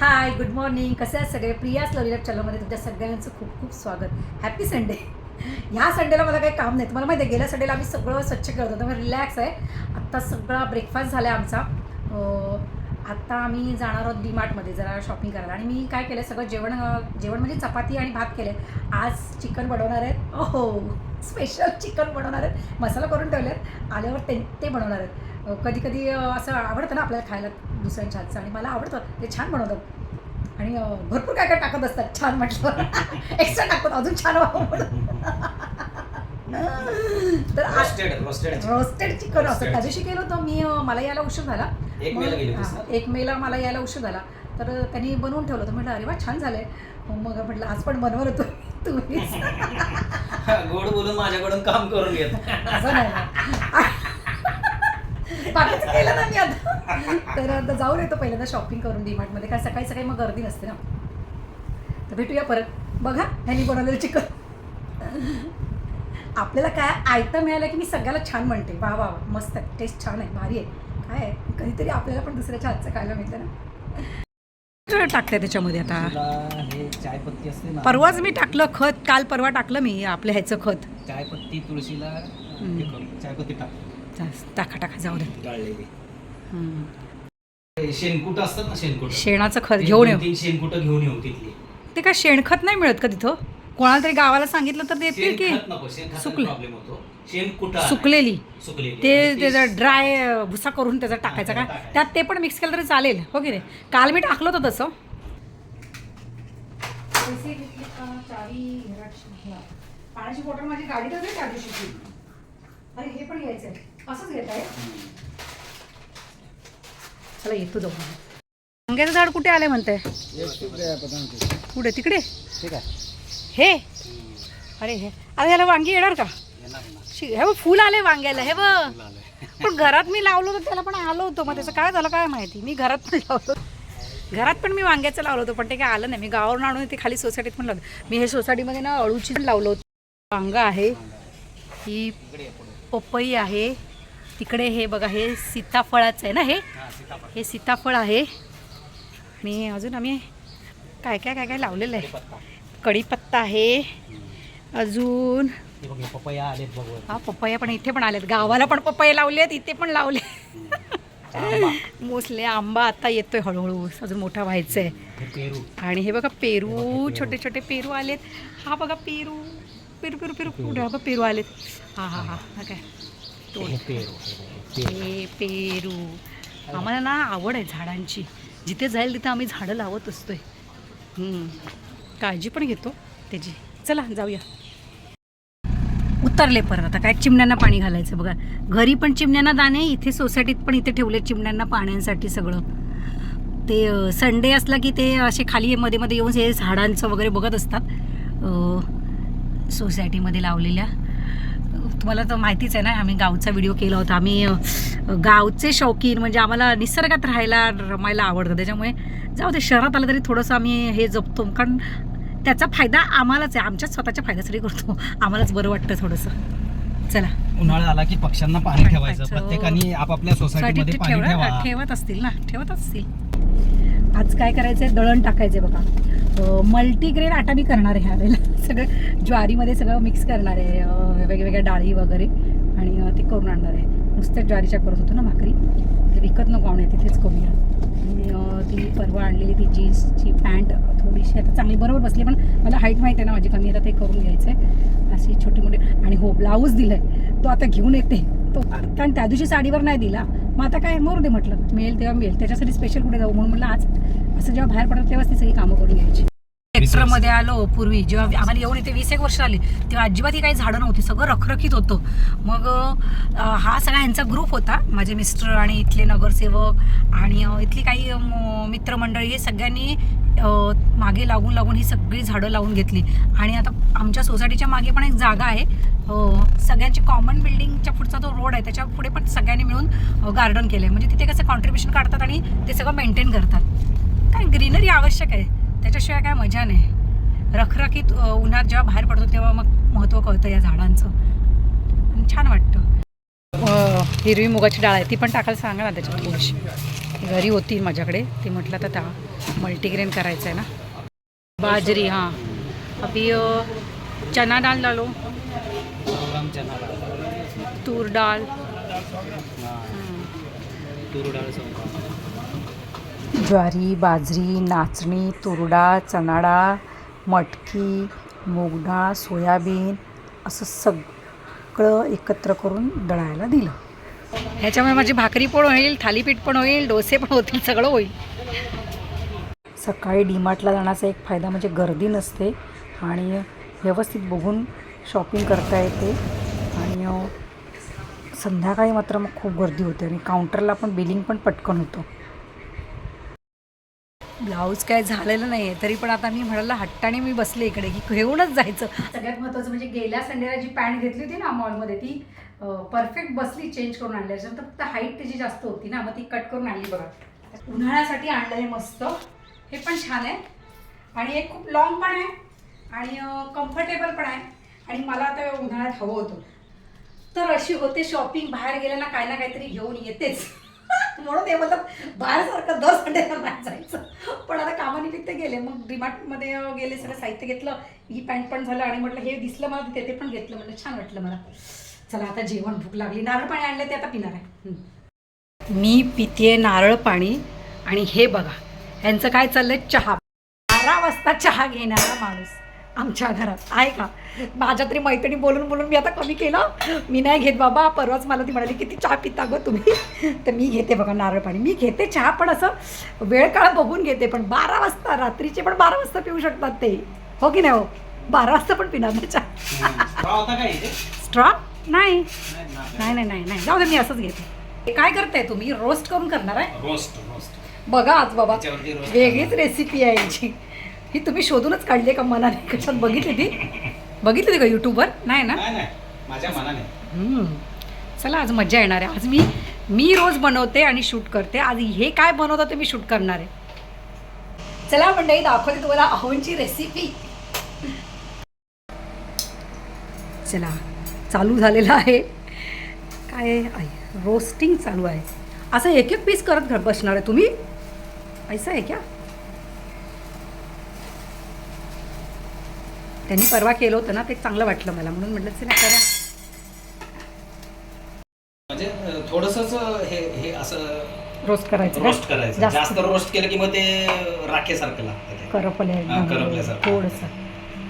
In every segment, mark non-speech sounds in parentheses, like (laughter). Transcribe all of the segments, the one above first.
Hi good morning कसे आहेत सगळे? प्रिया स्लोरीलॅब चॅनलमध्ये तुमच्या सगळ्यांचं खूप खूप स्वागत. हॅपी संडे ह्या संडेला मला काही काम नाही. तुम्हाला माहिती आहे गेल्या संडेला आम्ही सगळं स्वच्छ करत होतो. रिलॅक्स आहे. आत्ता सगळा ब्रेकफास्ट झाला आहे आमचा आत्ता आम्ही जाणार आहोत डीमार्टमध्ये जरा शॉपिंग करायला. आणि मी काय केलं सगळं जेवण जेवण म्हणजे चपाती आणि भात केले आज चिकन बनवणार आहेत. हो स्पेशल चिकन बनवणार आहेत. मसाला करून ठेवले आहेत आल्यावर ते ते बनवणार आहेत. कधी कधी असं आवडतं ना आपल्याला खायला. दुसऱ्यांच्या हातचं. आणि मला आवडतं. ते छान बनवतात. आणि भरपूर काय काय टाकत असतात. छान म्हटलं. (laughs) एक्स्ट्रा टाकतात. अजून छान व्हावं म्हणून. (laughs) तर आज रोस्टेड रोस्टेड रोस्टेड चिकन असतं. Roasted त्या दिवशी केलं होतं मी मला यायला उशीर झाला. एक मेला मेला यायला उशीर झाला. तर त्यांनी बनवून ठेवलं होतं. म्हटलं अरे वा छान झालंय. मग म्हटलं आज पण बनवलं होतं तुम्हीच. (laughs) गोड बोलून माझ्याकडून काम करून घेत. असं नाही. बाकीचं (laughs) केलं ना मी आता. तर आता जाऊन येतो पहिल्यांदा शॉपिंग करून डीमार्टमध्ये काय सकाळी सकाळी मग गर्दी नसते ना. तर भेटूया परत. बघा ह्यांनी बनवलेलं चिकन. आपल्याला काय आयटम मिळालं की मी सगळ्याला छान म्हणते. वा वा मस्त आहे. टेस्ट छान आहे. भारी आहे. काय आहे? कधीतरी आपल्याला पण दुसऱ्याच्या हातचं खायला मिळतं ना. टाकते त्याच्यामध्ये आता. तुला हे चायपत्ती असते ना. परवाच मी टाकलं खत. काल परवा टाकलं मी आपल्या ह्याचं खत. चायपत्ती तुळशीला चायपत्ती टाक. टाका टाका जाऊ दे. शेणकुट असतात ना शेणकुट? शेणाचं खत घेऊन येऊ. शेणकुट घेऊन येऊ तिथली. ते काय शेणखत नाही मिळत का तिथं? कोणाला तरी गावाला सांगितलं तर देतील की. शेणखत नको शेणखत सुकलं. प्रॉब्लेम होतो. शेणकुट सुकलेली. सुकलेली. ते त्याचा ड्राय भुसा करून त्याचा टाकायचा का. त्यात ते पण मिक्स केलं तरी चालेल. हो की नाही? काल मी टाकलं होतं तसं. पाण्याची बॉटल माझी त्या दिवशीची अरे हे पण घ्यायचंय. असंच घेत आहे चला येतो जाऊ. वांग्याचं झाड कुठे आले म्हणते? कुठे तिकडे? हे. अरे हे. अरे याला वांगी येणार का. शी- हे बघ फुल आले वांग्याला हे बघ. पण घरात मी लावलं होतं त्याला पण आलं होतं. मग त्याचं काय झालं काय माहिती? मी घरात पण लावलं घरात पण मी वांग्याचं लावलं होतं पण ते काय आलं नाही. मी गावावरून आणून ते खाली सोसायटीत पण लावलं. मी हे सोसायटीमध्ये ना अळूची लावलं होतं. वांग आहे. ही. पपई आहे. तिकडे हे बघा हे सीताफळाचं आहे ना हे? हा, सीताफळ. हे आहे. आणि अजून आम्ही काय काय काय काय लावलेलं आहे? पत्ता. कढीपत्ता आहे. अजून पपया आलेत. हा पपया पण इथे पण आलेत. गावाला पण पपया लावले आहेत इथे पण लावले. मोसले आंबा आता येतोय हळूहळू. अजून मोठा व्हायचा आहे आणि हे बघा पेरू. छोटे छोटे पेरू आलेत. हा बघा पेरू. पेरू पेरू पेरू. बघा पेरू आलेत. हा हा. हा काय? तो पेरू हे पेरू. आम्हाला ना आवड आहे झाडांची. जिथे जाईल तिथे आम्ही झाडं लावत असतोय. काळजी पण घेतो त्याची. चला जाऊया. उतरले परत. आता काय चिमण्यांना पाणी घालायचं बघा. घरी पण चिमण्यांना दाणे इथे सोसायटीत पण इथे ठेवले चिमण्यांना पाण्यासाठी सगळं. ते संडे असला की ते असे खाली मध्ये मध्ये येऊन हे झाडांचं वगैरे बघत असतात. सोसायटीमध्ये लावलेल्या. तुम्हाला तर माहितीच आहे ना आम्ही गावचा व्हिडिओ केला होता. आम्ही गावचे शौकीन म्हणजे आम्हाला निसर्गात राहायला रमायला आवडतं. त्याच्यामुळे जाऊ दे शहरात आलं तरी थोडंसं आम्ही हे जपतो. कारण त्याचा फायदा आम्हालाच आहे. आमच्याच स्वतःच्या फायद्यासाठी करतो. आम्हालाच बरं वाटतं थोडंसं. चला. उन्हाळा आला की पक्षांना पाणी ठेवायचं. प्रत्येकाने आपापल्या सोसायटीमध्ये ठेवत असतील ना. ठेवत असतील. आज काय करायचंय? दळण टाकायचंय बघा. मल्टीग्रेन आटा मी करणार आहे ह्यावेळेला (laughs) सगळं ज्वारीमध्ये सगळं मिक्स करणार आहे. वेगवेगळ्या डाळी वगैरे आणि ते करून आणणार आहे. नुसत्या ज्वारीच्या करत होतो ना भाकरी? ते विकत नको आणूया तिथेच करूया. ती परवा आणलेली ती जीन्सची पॅन्ट थोडीशी आता चांगली बरोबर बसली पण मला हाईट माहिती आहे ना माझी कमी आता ते करून घ्यायचं आहे अशी छोटी मोठी आणि हो ब्लाऊज दिलं आहे तो आता घेऊन येते. तो कारण त्या दिवशी साडीवर नाही दिला. मग आता काय मोर दे म्हटलं. मिळेल तेव्हा मिळेल. त्याच्यासाठी स्पेशल कुठे जाऊ? म्हणून म्हटलं आज असं जेव्हा बाहेर पडत तेव्हाच ती सगळी कामं करून घ्यायची. मध्ये आलो पूर्वी जेव्हा आम्हाला येऊन इथे वीस एक वर्ष आली तेव्हा अजिबात ही काही झाडं नव्हती सगळं रखरखीत होतं. मग हा सगळा यांचा ग्रुप होता माझे मिस्टर आणि इथले नगरसेवक आणि इथली काही मित्रमंडळी हे सगळ्यांनी मागे लागून लागून ही सगळी झाडं लावून घेतली. आणि आता आमच्या सोसायटीच्या मागे पण एक जागा आहे. सगळ्यांची कॉमन बिल्डिंगच्या रोड आहे त्याच्या पुढे पण सगळ्यांनी मिळून गार्डन केलं आहे म्हणजे तिथे कसं कॉन्ट्रीब्युशन काढतात आणि ते सगळं मेंटेन करतात. काय ग्रीनरी आवश्यक आहे. त्याच्याशिवाय काय मजा नाही. रखरखीत उन्हात जेव्हा बाहेर पडतो तेव्हा मग महत्त्व कळतं या झाडांचं. छान वाटतं. हिरवी मुगाची डाळ आहे ती पण टाकायला सांगा ना त्याच्यात थोडीशी. घरी होती माझ्याकडे. ती म्हटलं तर त्या मल्टीग्रेन करायचं आहे ना. बाजरी हां. अभी चना डाल डालो. गरम चना डाळ. तूर डाळ ज्वारी बाजरी नाचणी तुरडाळ चणा डाळ मटकी मूग डाळ सोयाबीन असं सगळं एकत्र करून दळायला दिलं. ह्याच्यामुळे माझी भाकरी पण होईल थालीपीठ पण होईल डोसे पण होतील सगळं होईल. सकाळी डीमार्टला जाण्याचा एक फायदा म्हणजे गर्दी नसते आणि व्यवस्थित बघून शॉपिंग करता येते. आणि संध्याकाळी मात्र मग खूप गर्दी होते आणि काउंटरला पण बिलिंग पण पटकन होतं. ब्लाऊज काय झालेलं नाही आहे तरी पण आता मी म्हणाला हट्टाने मी बसले इकडे की घेऊनच जायचं. सगळ्यात महत्त्वाचं म्हणजे गेल्या संडेला जी पॅन्ट घेतली होती ना मॉलमध्ये ती परफेक्ट बसली चेंज करून आणली. त्याच्यानंतर फक्त हाईट त्याची जास्त होती ना मग ती कट करून आणली बघा. उन्हाळ्यासाठी आणलं आहे मस्त. हे पण छान आहे. आणि एक खूप लॉंग पण आहे. आणि कम्फर्टेबल पण आहे. आणि मला आता उन्हाळ्यात हवं होतं. तर अशी होते शॉपिंग बाहेर गेल्या ना काय ना काहीतरी घेऊन येतेच. (laughs) म्हणून ते बोलतात बाहेरसारखं दर संडेला नाही जायचं. पण आता कामानिमित्त गेले. मग डिमार्टमध्ये गेले सगळं साहित्य घेतलं. ही पॅन्ट पण झालं आणि म्हटलं हे दिसलं मला तिथे ते पण घेतलं. म्हणलं छान वाटलं मला. चला आता जेवण भूक लागली. नारळ पाणी आणलं ते आता पिणार आहे. मी पिते नारळ पाणी आणि हे बघा यांचं काय चाललंय? चहा. बारा वाजता चहा घेणारा माणूस. आमच्या घरात. आहे का? माझ्या तरी मैत्रिणी बोलून बोलून मी आता कमी केलं. मी नाही घेत बाबा परवाच मला ती म्हणाली किती चहा पिता गं तुम्ही? तर मी घेते बघा नारळ पाणी. मी घेते चहा पण असं वेळ काळ बघून घेते पण बारा वाजता रात्रीचे पण बारा वाजता पिऊ शकतात ते. हो की नाही हो? बारा वाजता पण पिणार ना चहा? स्ट्रॉ नाही नाही. नाही नाही नाही नाही. जाऊ दे मी असंच घेते. काय करताय तुम्ही? रोस्ट करून करणार आहे? Roast roast. बघा आज बाबा. वेगळीच रेसिपी आहे याची. ही तुम्ही शोधूनच काढली का मनाने? कशात बघितली ती? बघितली ती का यूट्यूबवर नाही ना? नाही नाही. माझ्या मनाने. हम्म. चला आज मजा येणार आहे. आज मी मी रोज बनवते आणि शूट करते. आज हे काय बनवतं ते मी शूट करणार आहे? चला मंडळी दाखवते तुम्हाला अहोंची रेसिपी चला चालू झालेलं आहे. काय आहे? रोस्टिंग चालू आहे. असं एक एक पीस करत घर बसणार आहे तुम्ही? ऐसा आहे क्या? त्यांनी परवा केलं होतं ना ते चांगलं वाटलं मला. म्हणून म्हटलं चला करा. म्हणजे थोडस हे हे असं रोस्ट करायचं का? रोस्ट करायचं. जास्त. जास्त रोस्ट केलं की मग ते राखेसारखं लागतं ते. करपले हा, करपल्यासारखं. थोडंसं.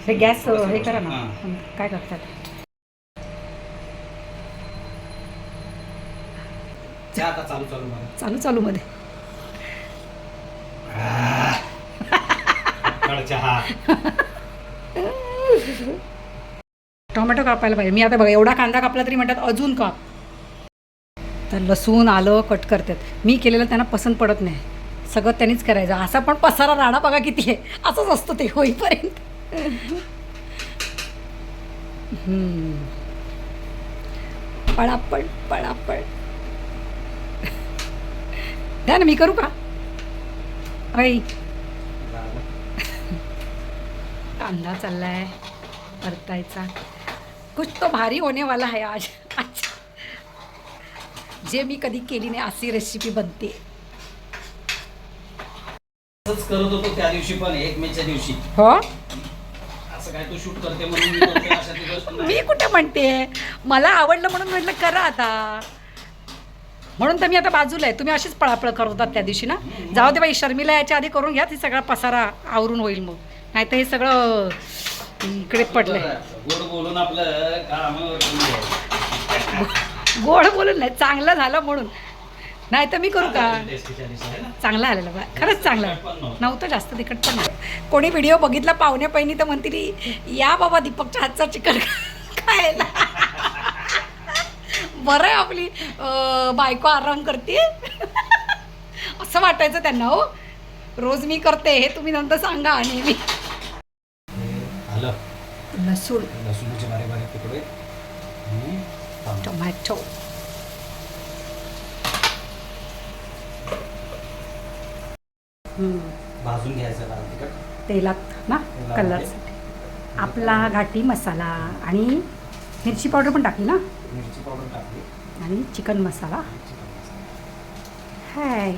हे गॅस थोडंसं हे करा ना. हां. काय करतात? ते आता चालू चालू मला चालू चालू मध्ये. काढ (laughs) टोमॅटो कापायला पाहिजे. मी आता बघा एवढा कांदा कापला तरी म्हणतात अजून काप. तर लसूण आलं कट करतात. मी केलेलं त्यांना पसंत पडत नाही. सगळं त्यांनीच करायचं. असा पण पसारा राडा बघा किती आहे. असंच असतं ते होईपर्यंत. पळापळ पळापळ. द्या ना मी करू का? अई कांदा चाललाय. परतायचा. कुछ तो भारी होने वाला है आज. आज. जे मी कधी केली नाही अशी रेसिपी बनते. असंच करत होतो त्या दिवशी पण एक मेच्या दिवशी. हो? असं काय तू शूट करते म्हणून मी करते अशा नाही. मी कुठे म्हणते? मला आवडलं म्हणून म्हटलं करा आता. म्हणून तर मी आता बाजूला आहे. तुम्ही अशीच पळापळ करत होतात त्या दिवशी ना? जाऊ दे बाई शर्मिला याच्या आधी करून घ्या ती सगळा पसारा आवरून होईल मग. नाही तर हे सगळं इकडे पडलंय. गोड बोलून आपलं काम गोड बोलून नाही चांगलं झालं म्हणून. नाही तर मी करू का? चांगलं आलेलं बा. खरंच चांगलं. नव्हतं. जास्त तिखट पण नाही कोणी व्हिडिओ बघितला पाहुण्या पहिनी तर म्हणतील या बाबा दीपकच्या हातचा चिकन खायला. बरं आहे आपली बायको आराम करते. असं वाटायचं त्यांना हो. रोज मी करते हे तुम्ही नंतर सांगा नेहमी. लसूण लसूणचे बारीक बारीक तुकडे आणि. टोमॅटो. भाजून घ्यायचं लाल तिखट तेलात ना. कलरसाठी आपला घाटी मसाला आणि मिरची पावडर पण टाकली ना मिरची पावडर टाकली आणि चिकन मसाला चिकन मसाला. हाय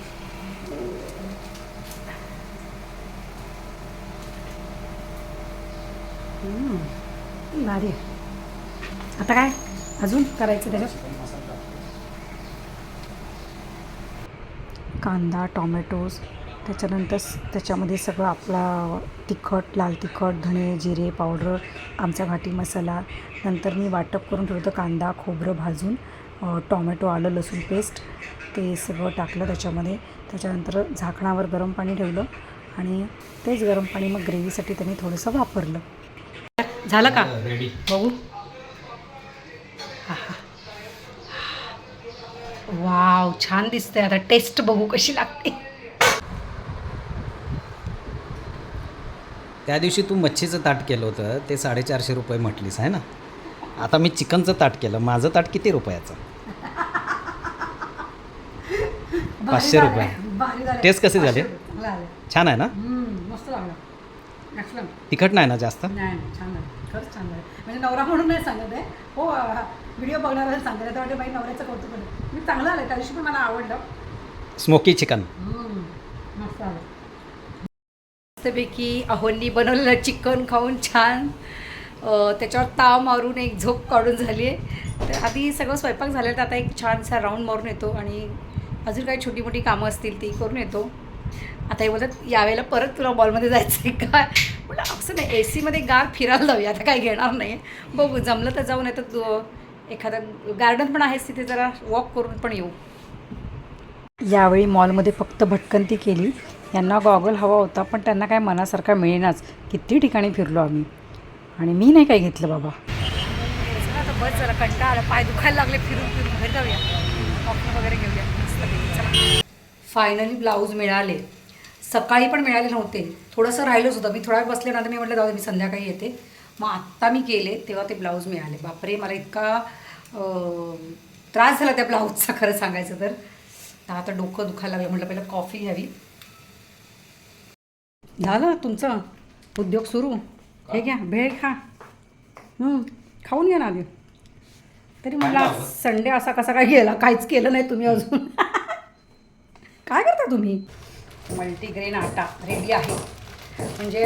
भारी आता काय? अजून करायचं त्याच्यात? कांदा टॉमॅटोज त्याच्यानंतर त्याच्यामध्ये सगळं आपला तिखट लाल तिखट धणे जिरे पावडर आमचा घाटी मसाला. नंतर मी वाटप करून ठेवलं कांदा खोबरं भाजून टॉमॅटो आलं लसूण पेस्ट ते सगळं टाकलं त्याच्यामध्ये. त्याच्यानंतर झाकणावर गरम पाणी ठेवलं आणि तेच गरम पाणी मग ग्रेव्हीसाठी त्यांनी थोडंसं वापरलं. झालं का? रेडी बघू. वाव छान दिसतंय. आता टेस्ट बघू कशी लागते. त्या दिवशी तू मच्छीचं ताट केलं होतं. ते साडेचारशे रुपये म्हटलीस आहे ना? आता मी चिकनचं ताट केलं. माझं ताट किती रुपयाचं? पाचशे रुपये. टेस्ट कसे झाले? छान आहे ना? तिखट नाही ना जास्त? नाही नाही, छान झालं. खरंच छान झालं. म्हणजे नवरा म्हणून नाही सांगत आहे. हो व्हिडिओ बघणाऱ्याला सांगत आहे. वाटते बाई नवऱ्याचं कौतुक आहे मी चांगलं आलं त्या दिवशी पण मला आवडलं. स्मोकी चिकन मस्त आलं मस्तपैकी अहोंनी बनवलेलं चिकन खाऊन छान. अ, त्याच्यावर ताव मारून एक झोप काढून झाली आहे. तर आधी सगळं स्वयंपाक झालेलं तर आता एक छानसा राऊंड मारून येतो आणि अजून काही छोटी मोठी कामं असतील ती करून येतो. आता हे बोलतात यावेळेला परत तुला मॉलमध्ये जायचं आहे का? म्हटलं असं नाही ए सीमध्ये गार फिरायला जाऊया आता काही घेणार नाही. बघू जमलं तर जाऊन येतं तू. एखादं गार्डन पण आहेस तिथे जरा वॉक करून पण येऊ. यावेळी मॉलमध्ये फक्त भटकंती केली. यांना गॉगल हवा होता पण त्यांना काय मनासारखा मिळेनाच. किती ठिकाणी फिरलो आम्ही. आणि मी नाही काय घेतलं बाबा. आता बस जरा कंटाळा आला पाय दुखायला लागले फिरून फिरून घरी जाऊया. कॉफी वगैरे घेऊया. फायनली ब्लाऊज मिळाले. सकाळी पण मिळाले नव्हते. थोडंसं राहिलंच होतं. मी थोडा वेळ बसले मी म्हटलं जाऊ मी संध्याकाळी येते. मग आत्ता मी केले तेव्हा ते ब्लाऊज मिळाले. बापरे मला इतका त्रास झाला त्या ब्लाऊजचा खरं सांगायचं तर. आता डोकं दुखायला लागलं. म्हटलं पहिलं कॉफी घ्यावी. झालं तुमचं? उद्योग सुरू? हे घ्या भेळ खा. खाऊन घ्या ना आधी. तरी मला संडे असा कसा काय गेला? काहीच केलं नाही तुम्ही अजून. (laughs) काय करता तुम्ही? मल्टीग्रेन आटा रेडी आहे. म्हणजे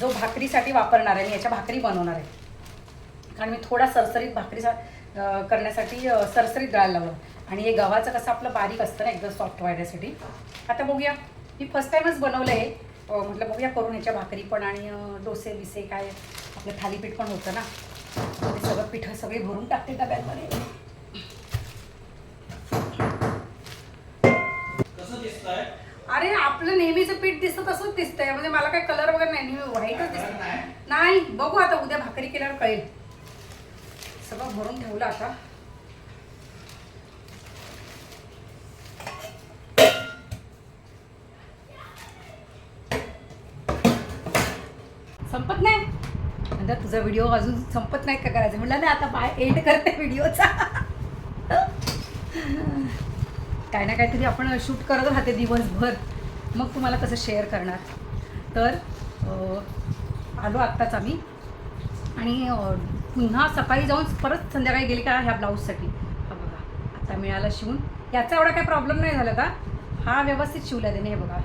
जो भाकरीसाठी वापरणार आहे मी याच्या भाकरी बनवणार आहे. कारण मी थोडा सरसरीत भाकरी करण्यासाठी सरसरीत दळायला लावलं. आणि हे गव्हाचं कसं आपलं बारीक असतं ना एकदम सॉफ्ट व्हायसाठी आता बघूया. मी फर्स्ट टाईमच बनवलं आहे म्हटलं बघूया करून ह्याच्या भाकरी पण आणि डोसे बिसे काय आपलं थालीपीठ पण होतं ना. ते सगळं पिठं सगळी भरून टाकते डब्यांमध्ये अरे आपलं नेहमीचं पीठ दिसतं तसंच दिसतंय. म्हणजे मला काय कलर वगैरे नाही नेहमी व्हाईटच दिसत नाही. बघू आता उद्या भाकरी केल्यावर कळेल. सगळं भरून ठेवलं आता. संपत नाही? नंतर तुझा व्हिडिओ अजून संपत नाही का करायचं? म्हटलं नाही आता बाय एंड करते व्हिडिओचा काय ना काहीतरी आपण शूट करत राहते दिवसभर. मग तुम्हाला कसं शेअर करणार? तर आलो आत्ताच आम्ही. आणि पुन्हा सकाळी जाऊन परत संध्याकाळी गेली का ह्या ब्लाऊजसाठी हा बघा आता मिळाला शिवून. याचा एवढा काही प्रॉब्लेम नाही झाला का? हा व्यवस्थित शिवला त्याने हे बघा.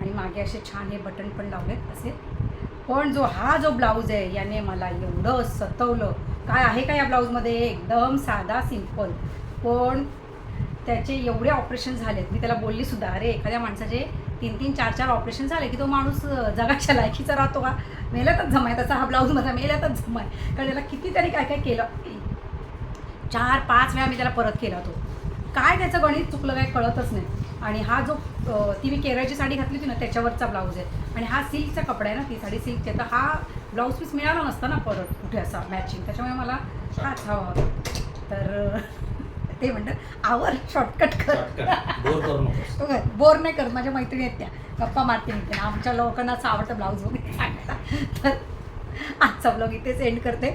आणि मागे असे छान हे बटन पण लावलेत असे. पण जो हा जो ब्लाऊज आहे याने मला एवढं सतवलं. काय आहे का या ब्लाऊजमध्ये एकदम साधा सिंपल पण त्याचे एवढे ऑपरेशन झालेत. मी त्याला बोलली सुद्धा अरे एखाद्या माणसाचे तीन तीन चार चार ऑपरेशन झाले की तो माणूस जगाच्या लायकीचा राहतो का? मेल्यातच जमाय त्याचा हा ब्लाऊज माझा मेल्यातच जमाय. कारण त्याला कितीतरी काय काय केलं. चार पाच वेळा मी त्याला परत केला तो. काय त्याचं गणित चुकलं काय कळतच नाही. आणि हा जो ती मी केरळची साडी घातली होती ना त्याच्यावरचा ब्लाऊज आहे. आणि हा सिल्कचा कपडा आहे ना ती साडी सिल्कची तर हा ब्लाऊज पीस मिळाला नसता ना परत कुठे असा मॅचिंग त्याच्यामुळे मला हाच हवा होता. तर ते म्हणतात आवर शॉर्टकट कर. (laughs) बोर नाही करत माझ्या मैत्रिणी आहेत त्या. गप्पा मारते मी त्या आमच्या लोकांना असं आवडतं ब्लाऊज वगैरे सांगायला. तर आजचा ब्लॉग इथेच एंड करते.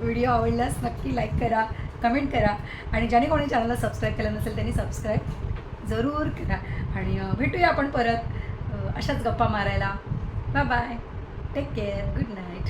व्हिडिओ आवडल्यास नक्की लाईक करा कमेंट करा. आणि ज्याने कोणी चॅनलला सबस्क्राईब केलं नसेल त्यांनी सबस्क्राईब जरूर करा. आणि भेटूया आपण परत. अशाच गप्पा मारायला. Bye bye take care good night